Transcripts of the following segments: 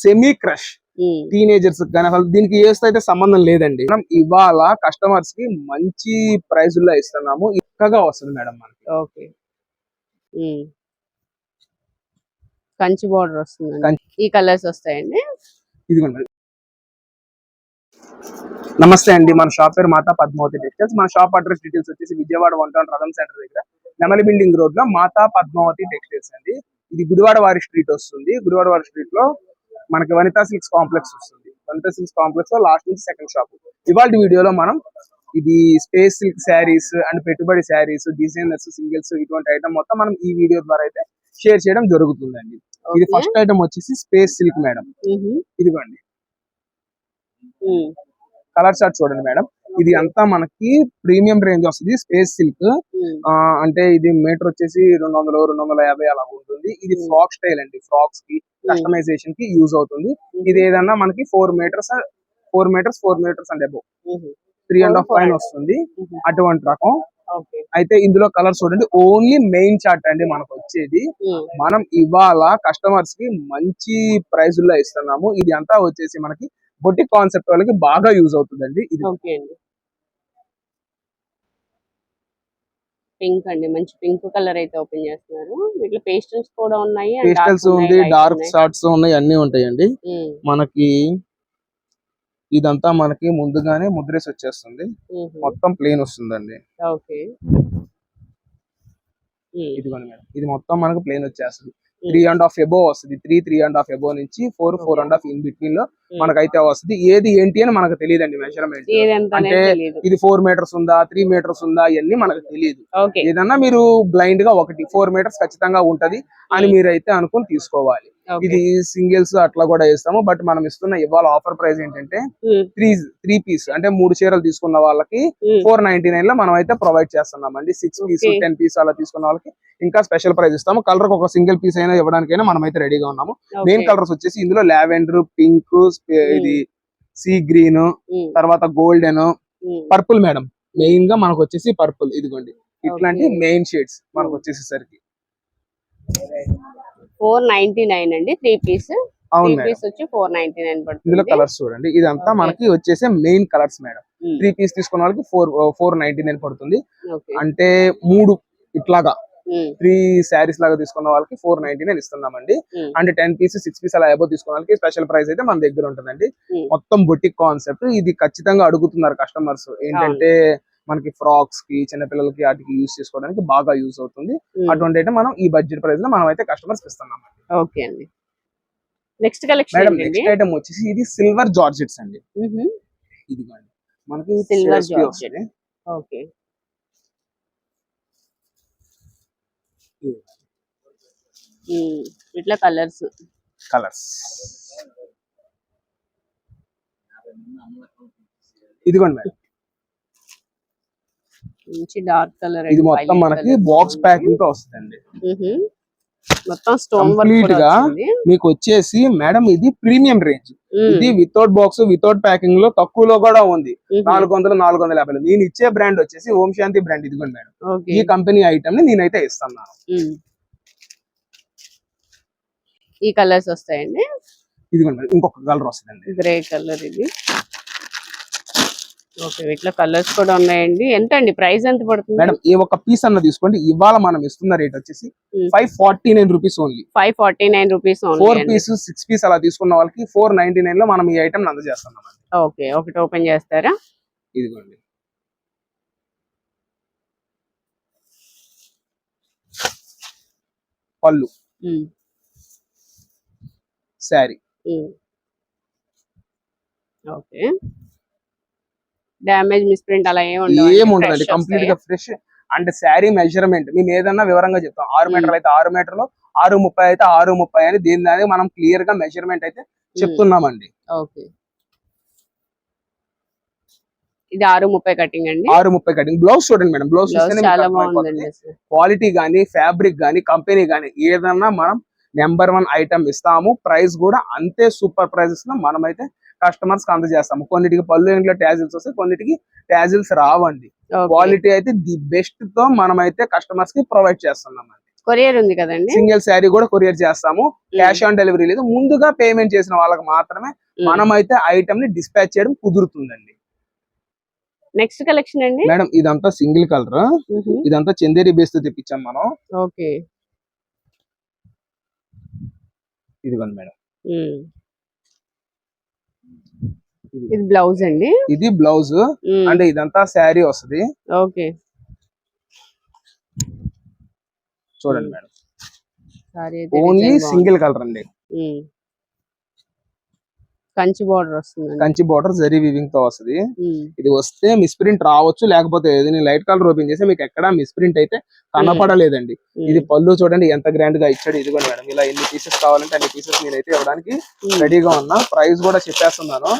Semi crush teenagers కానీ అసలు దీనికి ఏస్తే అయితే సంబంధం లేదండి. మనం ఇవాళ కస్టమర్స్కి మంచి ప్రైస్లో ఇస్తున్నాము. చక్కగా వస్తుంది మేడం మనకి. ఓకే కంచి బార్డర్ వస్తుంది. ఈ కలర్స్ వస్తాయండి. ఇదిగోండి. నమస్తే అండి. మన షాప్ పేరు మాతా పద్మావతి టెక్స్టైల్స్ మన షాప్ అడ్రస్ డీటెయిల్స్ వచ్చేసి విజయవాడ వన్ టౌన్ రథం సెంటర్ దగ్గర. నెమలి బిల్డింగ్ రోడ్లో మాతా పద్మావతి టెక్స్టైల్స్ అండి. ఇది గుడివాడ వారి స్ట్రీట్ వస్తుంది. గుడివాడ వారి స్ట్రీట్లో మనకి వనితా సిల్క్స్ కాంప్లెక్స్ వస్తుంది. వనితా సిల్క్స్ కాంప్లెక్స్లో లాస్ట్ నుంచి సెకండ్ షాప్ ఇవాళ వీడియోలో మనం ఇది స్పేస్ సిల్క్ శారీస్ అండ్ పెట్టుబడి శారీస్ డిజైనర్స్ సింగిల్స్ ఇటువంటి ఐటమ్ మొత్తం మనం ఈ వీడియో ద్వారా అయితే షేర్ చేయడం జరుగుతుందండి. ఇది. ఫస్ట్ ఐటమ్ వచ్చేసి స్పేస్ సిల్క్ మేడం ఇదిగోండి. కలర్ చార్ట్ చూడండి మేడం ఇది అంతా మనకి ప్రీమియం రేంజ్ వస్తుంది స్పేస్ సిల్క్ అంటే ఇది మీటర్ వచ్చేసి రెండు వందలు రెండు వందల యాభై అలా ఉంటుంది. ఇది. ఫ్రాక్ స్టైల్ అండి. ఫ్రాక్స్కి కస్టమైజేషన్కి యూజ్ అవుతుంది. ఇది ఏదన్నా మనకి four metres four metres four metres and above three and half పైన వస్తుంది. అటువంటి రకం. అయితే ఇందులో కలర్ చూడండి. ఓన్లీ మెయిన్ చార్ట్ అండి మనకు వచ్చేది. మనం ఇవాళ కస్టమర్స్కి మంచి ప్రైస్లో ఇస్తున్నాము. ఇది అంతా వచ్చేసి మనకి బొటిక్ కాన్సెప్ట్ వాళ్ళకి బాగా యూజ్ అవుతుందండి ఇది ఓకే అండి పింక్ అండి. మంచి పింక్ కలర్ అయితే ఓపెన్ చేస్తున్నారు. వీటిలో పేస్టల్స్ కూడా ఉన్నాయి పేస్టల్స్ ఉంది డార్క్. షార్ట్స్ ఉన్నాయి అన్ని ఉంటాయండి. మనకి ఇదంతా మనకి ముందుగానే ముద్రేసి వచ్చేస్తుంది. మొత్తం ప్లేన్ వస్తుందండి. ఓకే. ఇదిగోండి మేడం. ఇది మొత్తం మనకు ప్లేన్ వచ్చేస్తుంది. త్రీ అండ్ హాఫ్ ఎబో వస్తుంది. Three three and half above నుంచి four four and half in బిట్వీన్లో um. మనకైతే వస్తుంది. ఏది ఏంటి అని మనకు తెలియదండి మెజర్మెంట్ ఏదంతా అనేది అంటే ఇది ఫోర్ మీటర్స్ ఉందా త్రీ మీటర్స్ ఉందా ఇవన్నీ మనకు తెలియదు. ఏదన్నా మీరు బ్లైండ్గా ఒకటి ఫోర్ మీటర్స్ ఖచ్చితంగా ఉంటది అని ఉమ్. మీరైతే అనుకుని తీసుకోవాలి. ఇది సింగిల్స్ అట్లా కూడా ఇస్తాము బట్ మనం ఇస్తున్న ఇవాళ ఆఫర్ ప్రైస్ ఏంటంటే త్రీ త్రీ పీస్ అంటే మూడు చీరలు తీసుకున్న వాళ్ళకి ఫోర్ నైన్టీ నైన్లో మనం అయితే ప్రొవైడ్ చేస్తున్నాం అండి సిక్స్ పీస్. టెన్ పీస్ అలా తీసుకున్న వాళ్ళకి ఇంకా స్పెషల్ ప్రైస్ ఇస్తాము. కలర్ ఒక సింగిల్ పీస్ అయినా ఇవ్వడానికైనా మనం అయితే రెడీగా ఉన్నాము. మెయిన్ కలర్స్ వచ్చేసి ఇందులో లావెండర్ పింక్ ఇది సీ గ్రీన్ ఉమ్, తర్వాత గోల్డెన్ పర్పుల్ మేడం మెయిన్గా మనకు వచ్చేసి పర్పుల్ ఇదిగోండి. ఇట్లాంటి. మెయిన్ షేడ్స్ మనకు వచ్చేసేసరికి. ఫోర్ నైన్టీ నైన్ అండి. Three piece. అవును పీస్ వచ్చి ఫోర్ నైన్టీ నైన్ ఇందులో కలర్స్ చూడండి. ఇదంతా. మనకి వచ్చేసే main colours madam. Three piece తీసుకున్న వాళ్ళకి ఫోర్ ఫోర్ నైన్టీ నైన్ పడుతుంది. అంటే మూడు ఇట్లాగా. త్రీ శారీస్ లాగా తీసుకున్న వాళ్ళకి ఫోర్ నైన్టీ నైన్ ఇస్తున్నామండి అంటే టెన్ పీస్ సిక్స్ పీస్ అలా అబో తీసుకున్న వాళ్ళకి స్పెషల్ ప్రైస్ అయితే మన దగ్గర ఉంటుందండి. మొత్తం బొటిక్ కాన్సెప్ట్ ఇది ఖచ్చితంగా అడుగుతున్నారు కస్టమర్స్ ఏంటంటే మనకి ఫ్రాక్స్కి చిన్నపిల్లలకి వాటికి యూస్ చేసుకోవడానికి బాగా యూస్ అవుతుంది. అటువంటి అయితే మనం ఈ బడ్జెట్ ప్రైస్లో మనం అయితే కస్టమర్స్ ఇస్తున్నాం. ఓకే అండి. నెక్స్ట్ కలెక్షన్ నెక్స్ట్ ఐటమ్ వచ్చేసి ఇది సిల్వర్ జార్జెట్స్ అండి. ఇది మనకి. వస్తుంది. ఓకే. ఇట్లా కలర్స్ కలర్స్ ఇదిగోండి మేడం మంచి డార్క్ కలర్ ఇది మొత్తం మనకి బాక్స్ ప్యాకింగ్తో వస్తుందండి. మొత్తం స్టోన్ కూడా గా మీకు వచ్చేసి మేడం ఇది ప్రీమియం రేంజ్. ఇది వితౌట్ బాక్స్ వితౌట్ ప్యాకింగ్లో తక్కువలో కూడా ఉంది. నాలుగు వందలు నాలుగు వందల యాభై నేను ఇచ్చే బ్రాండ్ వచ్చేసి ఓం శాంతి బ్రాండ్ ఇదిగోండి మేడం. ఈ కంపెనీ ఐటమ్ని నేనైతే ఇస్తున్నాను. ఈ కలర్స్ వస్తాయండి? ఇదిగోండి మేడం ఇంకొక కలర్ వస్తుందండి. గ్రే కలర్ ఇది. ఓకే వీటిలో కలర్స్ కూడా ఉన్నాయండి. ఎంత అండి ప్రైస్ ఎంత పడుతుంది? మేడం ఏ ఒక్క పీస్ అన్న తీసుకోండి. ఇవాళ మనం ఇస్తున్న రేట్ వచ్చేసి. Five forty nine rupees only five forty nine rupees four piece six piece అలా తీసుకున్న వాళ్ళకి ఫోర్ నైన్టీ నైన్లో మనం ఈ ఐటమ్ అందజేస్తున్నాం అండి. ఓకే ఒకటి ఓపెన్ చేస్తారా? ఇదిగోండి. పళ్ళు. శారీ. ఓకే. డ్యామేజ్ మిస్ప్రింట్ అలా ఏమి ఉండవు ఏముండదండి కంప్లీట్గా ఫ్రెష్ అండ్ శారీ మెజర్మెంట్ మేము ఏదన్నా వివరంగా చెప్తాం. ఆరు Hmm. మీటర్లు అయితే ఆరు మీటర్లు ఆరు ముప్పై అయితే ఆరు ముప్పై అని దీని దానికి మనం క్లియర్గా మెజర్మెంట్ అయితే చెప్తున్నామండి. ఓకే ఇది ఆరు ముప్పై కటింగ్ అండి. ఆరు ముప్పై కటింగ్ బ్లౌజ్ చూడండి మేడం. బ్లౌజ్. క్వాలిటీ గానీ ఫ్యాబ్రిక్ గానీ కంపెనీ గానీ ఏదన్నా మనం నెంబర్ వన్ ఐటమ్ ఇస్తాము. ప్రైస్ కూడా అంతే సూపర్ ప్రైజెస్లో మనం అయితే కస్టమర్స్కి అందజేస్తాము. కొన్నిటికి పళ్ళు ఇంట్లో ట్యాజిల్స్ వస్తాయి కొన్నిటికి ట్యాజిల్స్ రావండి. క్వాలిటీ అయితే ది బెస్ట్తో మనం అయితే కస్టమర్స్కి ప్రొవైడ్ చేస్తున్నాం కొరియర్ ఉంది కదండి? సింగిల్ శారీ కూడా కొరియర్ చేస్తాము. క్యాష్ ఆన్ డెలివరీ లేదు. ముందుగా పేమెంట్ చేసిన వాళ్ళకి మాత్రమే మనమైతే ఐటమ్ని డిస్పాచ్ చేయడం కుదురుతుందండి. నెక్స్ట్ కలెక్షన్ అండి? మేడం ఇదంతా సింగిల్ కలర్ ఇదంతా చందేరి బేస్తో తెప్పించాం మనం. ఓకే. ఇదిగోండి మేడం ఇది. బ్లౌజ్ అండి? ఇది బ్లౌజ్. అంటే ఇదంతా శారీ వస్తది. ఓకే. చూడండి మేడం. ఓన్లీ. సింగిల్ కలర్ అండి. కంచి బార్డర్ వస్తుందండి. కంచి బార్డర్ జరీ వివింగ్తో వస్తది. ఇది వస్తే మిస్ప్రింట్ రావచ్చు లేకపోతే నేను లైట్ కలర్ ఓపెన్ చేస్తే మీకు ఎక్కడ మిస్ప్రింట్ అయితే కనపడలేదండి. ఇది పళ్ళు చూడండి ఎంత గ్రాండ్గా ఇచ్చాడు ఇదిగోండి మేడం. ఇలా ఎన్ని పీసెస్ కావాలంటే అన్ని పీసెస్ నేనైతే ఇవ్వడానికి రెడీగా ఉన్నా. ప్రైస్ కూడా చెప్పేస్తున్నాను.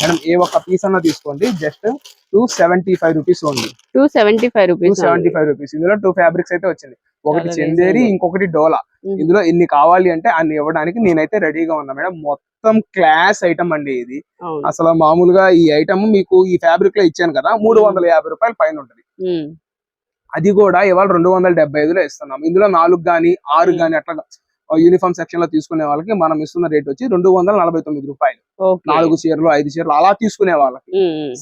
మేడం ఏ ఒక్క పీస్ అన్నా తీసుకోండి. Just two seventy five rupees only two seventy five rupees seventy five rupees ఇందులో టూ ఫ్యాబ్రిక్స్ అయితే వచ్చింది. ఒకటి చందేరి. ఇంకొకటి డోలా. ఇందులో ఎన్ని కావాలి అంటే అన్ని ఇవ్వడానికి నేనైతే రెడీగా ఉన్నా మేడం. మొత్తం క్లాస్ ఐటమ్ అండి ఇది. అసలు మామూలుగా ఈ ఐటమ్ మీకు ఈ ఫ్యాబ్రిక్లో ఇచ్చాను కదా మూడు వందల యాభై రూపాయలు పైన ఉంటది. అది కూడా ఇవాళ రెండు వందల డెబ్బై ఐదులో ఇస్తున్నాం. ఇందులో నాలుగు గాని ఆరు. గాని అట్లా యూనిఫామ్ సెక్షన్లో తీసుకునే వాళ్ళకి మనం ఇస్తున్న రేట్ వచ్చి రెండు వందల నలభై తొమ్మిది రూపాయలు. నాలుగు చీరలు ఐదు చీరలు అలా తీసుకునే వాళ్ళకి.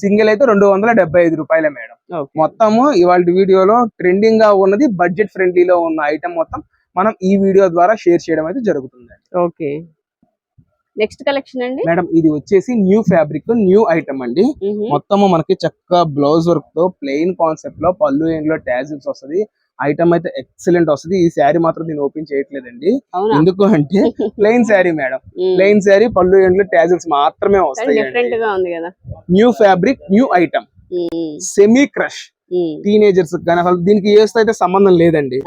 సింగిల్ అయితే రెండు వందల డెబ్బై ఐదు రూపాయలే మేడం. మొత్తము ఇవాళ వీడియోలో ట్రెండింగ్గా ఉన్నది బడ్జెట్ ఫ్రెండ్లీలో ఉన్న ఐటమ్ మొత్తం మనం ఈ వీడియో ద్వారా షేర్ చేయడం అయితే జరుగుతుంది. ఓకే. నెక్స్ట్ కలెక్షన్ అండి? మేడం ఇది వచ్చేసి న్యూ ఫ్యాబ్రిక్ న్యూ ఐటమ్ అండి. మొత్తము మనకి చక్కగా బ్లౌజ్ వర్క్తో ప్లెయిన్ కాన్సెప్ట్లో పళ్ళు ఎండ్లో టాజిల్స్ వస్తది. ఐటమ్ అయితే ఎక్సలెంట్ వస్తది. ఈ శారీ మాత్రం దీన్ని ఓపెన్ చేయట్లేదండి. ఎందుకు అంటే plain sari madam. Plain sari పళ్ళు ఎండ్లో టాజిల్స్ మాత్రమే వస్తాయి new fabric new item. Semi crush. Teenagers కానీ అసలు దీనికి ఏస్తో అయితే సంబంధం లేదండి.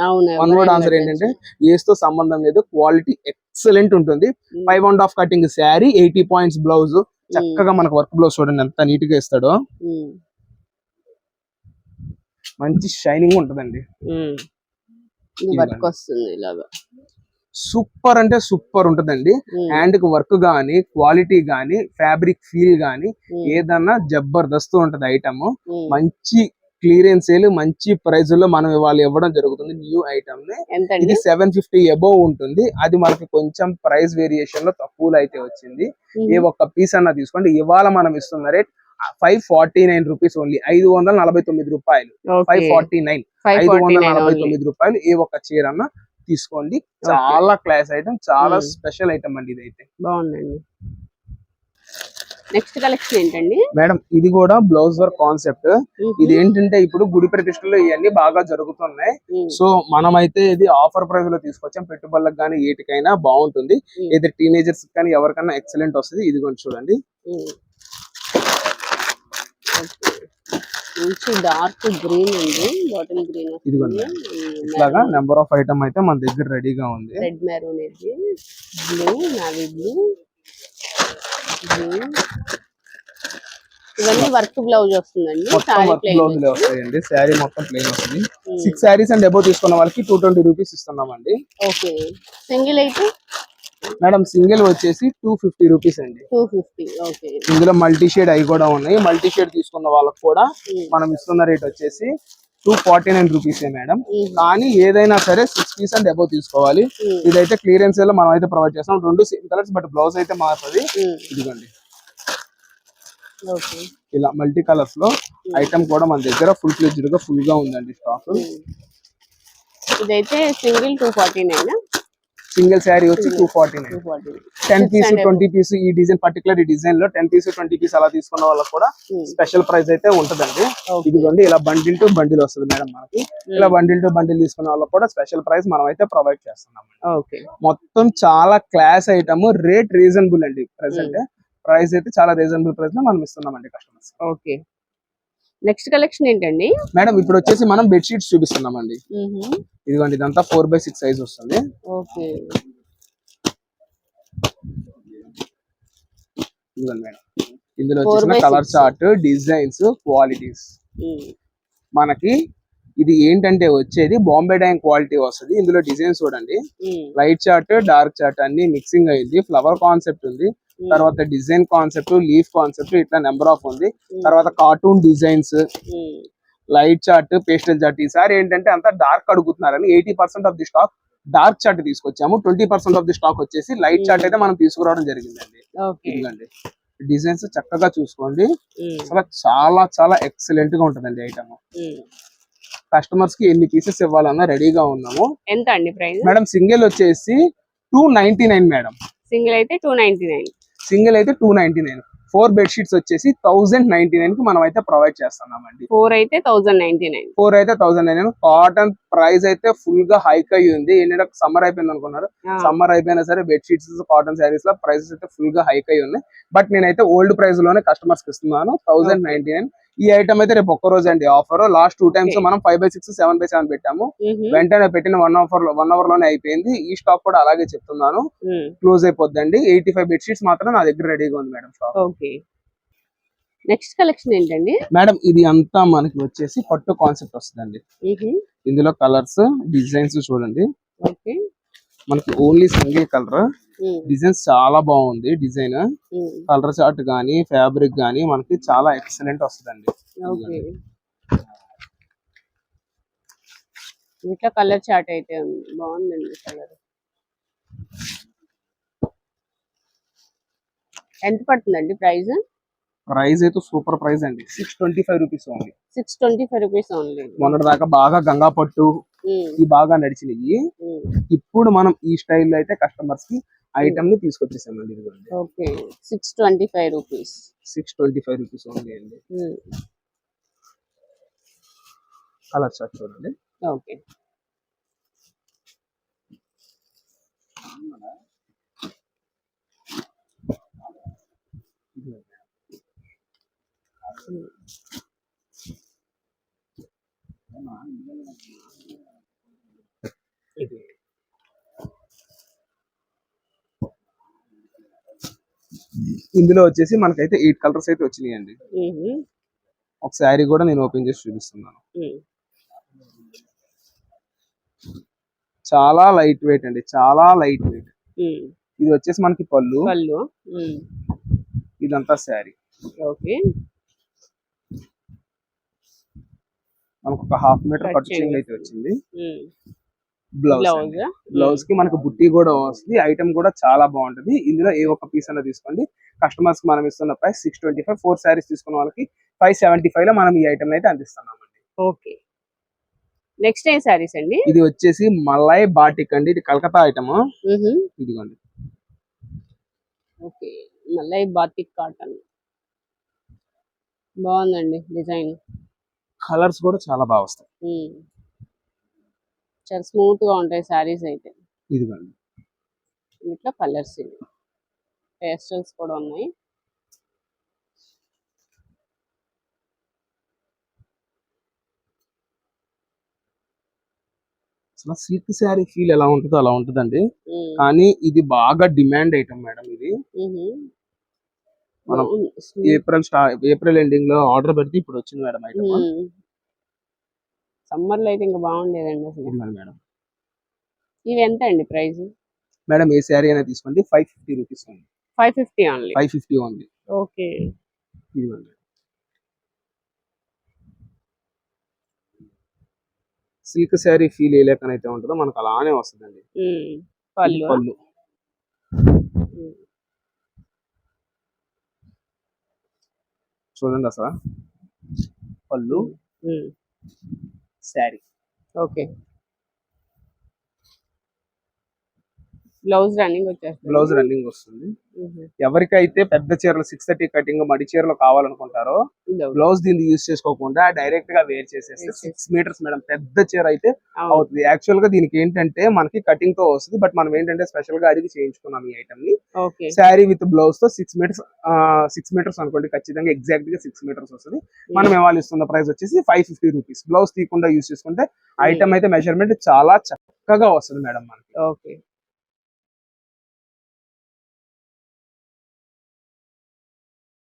One word answer. ఏంటంటే ఏస్తో సంబంధం లేదు క్వాలిటీ ఎక్సలెంట్ ఉంటుంది. Five and half cutting sari eighty points blouse. చక్కగా మనకు వర్క్ బ్లౌజ్ చూడండి ఎంత నీట్గా ఇస్తాడో మంచి షైనింగ్ ఉంటుందండి. సూపర్ అంటే సూపర్ ఉంటుందండి. హ్యాండ్కి వర్క్ గానీ క్వాలిటీ గానీ ఫ్యాబ్రిక్ ఫీల్ గానీ ఏదన్నా జబర్దస్త్ ఉంటది ఐటమ్. మంచి క్లియరెన్స్ సేల్ మంచి ప్రైస్లో మనం ఇవాళ ఇవ్వడం జరుగుతుంది న్యూ ఐటమ్ని. ఇది సెవెన్ ఫిఫ్టీ అబోవ్ ఉంటుంది. అది మనకి కొంచెం ప్రైస్ వేరియేషన్లో తక్కువలో అయితే వచ్చింది ఏ ఒక్క పీస్ అన్న తీసుకోండి. ఇవాళ మనం ఇస్తున్న rate five forty nine rupees only ఐదు వందల నలభై తొమ్మిది రూపాయలు. ఫైవ్ ఫార్టీ నైన్ ఐదు వందల నలభై తొమ్మిది రూపాయలు ఏ ఒక్క చీర అన్న తీసుకోండి. చాలా క్లాస్ ఐటమ్ చాలా. స్పెషల్ ఐటమ్ అండి ఇదైతే. బాగుందండి. నెక్స్ట్ కలెక్షన్ ఏంటండి? మేడం ఇది కూడా బ్లౌజ్ వర్క్ కాన్సెప్ట్. ఇది ఏంటంటే ఇప్పుడు గుడి ప్రతిష్టలు ఇవన్నీ బాగా జరుగుతున్నాయి. సో మనమైతే ఇది ఆఫర్ ప్రైస్లో తీసుకొచ్చాం. పెట్టుబడులకు కానీ ఏటికైనా బాగుంటుంది. ఏది టీనేజర్స్ కానీ ఎవరికైనా ఎక్సలెంట్ వస్తుంది. ఇది కొంచెం చూడండి. మంచి డార్క్ గ్రీన్ ఉంది. బాటిల్ గ్రీన్ ఇదిగోండి ఇట్లాగా నెంబర్ ఆఫ్ ఐటమ్ అయితే మన దగ్గర రెడీగా ఉంది. రెడ్ మెరూన్ ఇది. బ్లూ నావీ బ్లూ ఇవన్నీ వర్క్ బ్లౌజ్ వస్తుందండి వస్తాయండి శారీ మొత్తం ప్లెయిన్ వస్తుంది. సిక్స్ శారీస్ అండ్ అబౌవ్ తీసుకున్న వాళ్ళకి టూ ట్వంటీ రూపీస్ ఇస్తున్నామండి. ఓకే. సింగిల్ అయితే? మేడం సింగిల్ వచ్చేసి టూ ఫిఫ్టీ రూపీస్ అండి. Two fifty okay. ఇందులో మల్టీ షేడ్ అవి కూడా ఉన్నాయి. మల్టీ షేడ్ తీసుకున్న వాళ్ళకి కూడా మనం ఇస్తున్న రేట్ వచ్చేసి టూ ఫార్టీ నైన్ రూపీసే మేడం కానీ ఏదైనా సరే సిక్స్ పీస్ అండ్ అబౌవ్ తీసుకోవాలి. ఇదైతే క్లియరెన్స్లో మనం అయితే ప్రొవైడ్ చేస్తాం. రెండు సేమ్ కలర్స్ బట్ బ్లౌజ్ అయితే మారుతుంది. ఇదిగోండి. ఇలా మల్టీ కలర్స్లో ఐటమ్ కూడా మన దగ్గర ఫుల్ ఫ్లెడ్జ్డ్గా ఫుల్గా ఉందండి స్టాక్ ఇదైతే single two forty nine single sari వచ్చి two forty nine ten piece twenty piece ఈ డిజైన్ పర్టికులర్ ఈ డిజైన్లో టెన్ పీస్ ట్వంటీ పీస్ అలా తీసుకున్న వాళ్ళకి కూడా స్పెషల్ ప్రైస్ అయితే ఉంటదండి. ఇదిగోండి ఇలా బండిల్ టు బండిల్ వస్తుంది మేడం మనకి. ఇలా బండిల్ టు బండిల్ తీసుకున్న వాళ్ళకి కూడా స్పెషల్ ప్రైస్ మనం అయితే ప్రొవైడ్ చేస్తున్నాం ఓకే మొత్తం చాలా క్లాస్ ఐటమ్ రేట్ రీజనబుల్ అండి ప్రెసెంట్ ప్రైస్ అయితే చాలా రీజనబుల్ ప్రైస్లో మనం ఇస్తున్నామండి కస్టమర్స్ ఓకే నెక్స్ట్ కలెక్షన్ ఏంటండి? మేడం ఇప్పుడు వచ్చేసి మనం బెడ్షీట్స్ చూపిస్తున్నామండి. మ్మ్హ. ఇదిగోండి ఇదంతా ఫోర్ బై సిక్స్ సైజ్ వస్తుంది. ఓకే. ఇదిగోండి మేడం. ఇందులో వచ్చేసిన కలర్. Chart designs qualities. మనకి ఇది ఏంటంటే వచ్చేది బాంబే డైన్ క్వాలిటీ వస్తుంది. ఇందులో డిజైన్స్ చూడండి. లైట్ చార్ట్ డార్క్ చార్ట్ అన్ని మిక్సింగ్ అయింది. ఫ్లవర్ కాన్సెప్ట్ ఉంది. మ్మ్. తర్వాత డిజైన్ కాన్సెప్ట్ లీఫ్ కాన్సెప్ట్ ఇట్లా నెంబర్ ఆఫ్ ఉంది. తర్వాత cartoon designs. Light chart pastel chart. ఈసారి ఏంటంటే అంతా dark అడుగుతున్నారని eighty percent of the stock dark chart తీసుకొచ్చాము. Twenty percent of the stock వచ్చేసి లైట్ చార్ట్ అయితే మనం తీసుకురావడం జరిగిందండి. ఇదిగోండి. డిజైన్స్ చక్కగా చూసుకోండి. అసలు చాలా చాలా ఎక్సలెంట్గా ఉంటుందండి ఐటమ్ కస్టమర్స్కి ఎన్ని పీసెస్ ఇవ్వాలన్నా రెడీగా ఉన్నాము. ఎంత అండి ప్రైస్ మేడం సింగిల్ వచ్చేసి two ninety nine madam single అయితే టూ నైన్టీ నైన్ సింగిల్ అయితే two ninety nine four bedsheets వచ్చేసి థౌసండ్ నైన్టీ నైన్కి మనం అయితే ప్రొవైడ్ చేస్తున్నామండి. ఫోర్ అయితే థౌజండ్ నైన్టీ నైన్. ఫోర్ అయితే థౌసండ్ నైన్ కాటన్ ప్రైస్ అయితే ఫుల్గా హైక్ అయ్యి ఉంది. ఏంటంటే సమ్మర్ అయిపోయింది అనుకున్నారు. సమ్మర్ అయిపోయినా సరే బెడ్షీట్స్ కాటన్ శారీస్లో ప్రైసెస్ అయితే ఫుల్గా హైక్ అయ్యి ఉన్నాయి. బట్ నేనైతే ఓల్డ్ ప్రైస్లోనే కస్టమర్స్కి ఇస్తున్నాను. థౌసండ్ నైన్టీ నైన్ ఈ ఐటమ్ అయితే రేపు ఒక్క రోజు అండి ఆఫర్ లాస్ట్ టూ టైమ్స్. మనం five by six seven by seven పెట్టాము. వెంటనే పెట్టిన వన్ అవర్ వన్ అవర్లోనే అయిపోయింది. ఈ స్టాక్ కూడా అలాగే చెప్తున్నాను. క్లోజ్ అయిపోద్దండి. ఎయిటీ ఫైవ్ బెడ్షీట్స్ మాత్రం నా దగ్గర రెడీగా ఉంది madam stock okay next collection ఏంటండి? మేడం ఇది అంతా మనకి వచ్చేసి పట్టు కాన్సెప్ట్ వస్తుందండి. ఇందులో కలర్స్ డిజైన్స్ చూడండి. ఓకే. మనకి ఓన్లీ సింగిల్ కలర్ డిజైన్స్ చాలా బాగుంది డిజైన్ కలర్ చార్ట్ గానీ ఫ్యాబ్రిక్ గానీ మనకి చాలా ఎక్సలెంట్ వస్తుందండి. ఇట్లా కలర్ చార్ట్ అయితే బాగుందండి కలర్ ఎంత పడుతుందండి ప్రైస్? ప్రైస్ అయితే సూపర్ ప్రైస్ అండి. Six twenty five rupees only six twenty five rupees only మొన్నటి దాకా బాగా గంగా పట్టు ఈ బాగా నడిచినాయి. ఇప్పుడు మనం ఈ స్టైల్లో అయితే కస్టమర్స్కి ఐటమ్ని తీసుకొచ్చేసామండి ఇదిగోండి. Okay. Six twenty five rupees six twenty five rupees only అండి కలర్ చార్ట్ చూడండి. ఓకే. ఇందులో వచ్చేసి మనకైతే ఎయిట్ కలర్స్ అయితే వచ్చినాయండి. ఒక శారీ కూడా నేను ఓపెన్ చేసి చూపిస్తున్నాను. చాలా లైట్ వెయిట్ అండి. చాలా లైట్ వెయిట్. ఇది వచ్చేసి మనకి పళ్ళు. పళ్ళు. ఇదంతా శారీ. ఓకే. మనకు ఒక హాఫ్ మీటర్ కట్. అయితే వచ్చింది. బ్లౌజ్ బ్లౌజ్కి మనకు బుట్టి కూడా వస్తుంది. ఐటమ్ కూడా చాలా బాగుంటది. ఇందులో ఏ ఒక్క పీస్ అన్న తీసుకోండి. కస్టమర్స్కి మనం ఇస్తున్న price six twenty five four saris తీసుకున్న వాళ్ళకి ఫైవ్ సెవెంటీ ఫైవ్లో మనం ఈ ఐటమ్ అయితే అందిస్తున్నామండి. ఓకే. నెక్స్ట్ ఏం సారీస్ అండి? ఇది వచ్చేసి మలై బాటిక్ అండి. ఇది కలకత్తా ఐటమ్ ఇదిగోండి. ఓకే. మళ్ళీ బాతిక్ కాటన్. బాగుందండి డిజైన్. కలర్స్ కూడా చాలా బాగా వస్తాయి. చాలా స్మూత్గా ఉంటాయి సారీస్ అయితే. ఇదిగోండి. ఇట్లా కలర్స్ ఇవి. పేస్టల్స్ కూడా ఉన్నాయి. అసలు సిల్క్ శారీ ఫీల్ ఎలా ఉంటుందో అలా ఉంటుందండి. కానీ ఇది బాగా డిమాండ్ ఐటమ్ మేడం ఇది. మనం. ఏప్రిల్ ఏప్రిల్ ఎండింగ్లో ఆర్డర్ పెడితే ఇప్పుడు వచ్చింది మేడం ఐటమ్. సమ్మర్లో అయితే ఇంకా బాగుండేదండి అసలు. మేడం. ఇవి ఎంత అండి ప్రైస్? మేడం ఏ శారీ అయినా తీసుకోండి. Five fifty rupees five fifty only five fifty ఉంది ఓకే. సిల్క్ శారీ ఫీల్ ఏ లేకనైతే ఉంటుందో మనకు అలానే వస్తుందండి. పళ్ళు పళ్ళు. చూడండి అసలు. పళ్ళు. శారీ. ఓకే. బ్లౌజ్ రన్నింగ్ వచ్చేస్తుంది. బ్లౌజ్ రన్నింగ్ వస్తుంది. ఎవరికైతే పెద్ద చీరలు సిక్స్ థర్టీ కటింగ్ మడి చీరలు కావాలనుకుంటారో బ్లౌజ్. దీన్ని యూస్ చేసుకోకుండా డైరెక్ట్గా వేర్ చేసేస్తే. సిక్స్ మీటర్స్ మేడం పెద్ద చీర అయితే. అవుతుంది. యాక్చువల్గా దీనికి ఏంటంటే మనకి కటింగ్తో వస్తుంది. బట్ మనం ఏంటంటే స్పెషల్గా అడిగి చేయించుకున్నాం ఈ ఐటమ్ని. శారీ విత్ బ్లౌజ్తో సిక్స్ మీటర్స్ సిక్స్ మీటర్స్ అనుకోండి ఖచ్చితంగా ఎగ్జాక్ట్గా సిక్స్ మీటర్స్ వస్తుంది. మనం ఇవాళ ఇస్తున్న ప్రైస్ వచ్చేసి ఫైవ్ ఫిఫ్టీ రూపీస్ బ్లౌజ్ తీయకుండా యూస్ చేసుకుంటే ఐటమ్ అయితే మెజర్మెంట్ చాలా చక్కగా వస్తుంది మేడం మనకి. ఓకే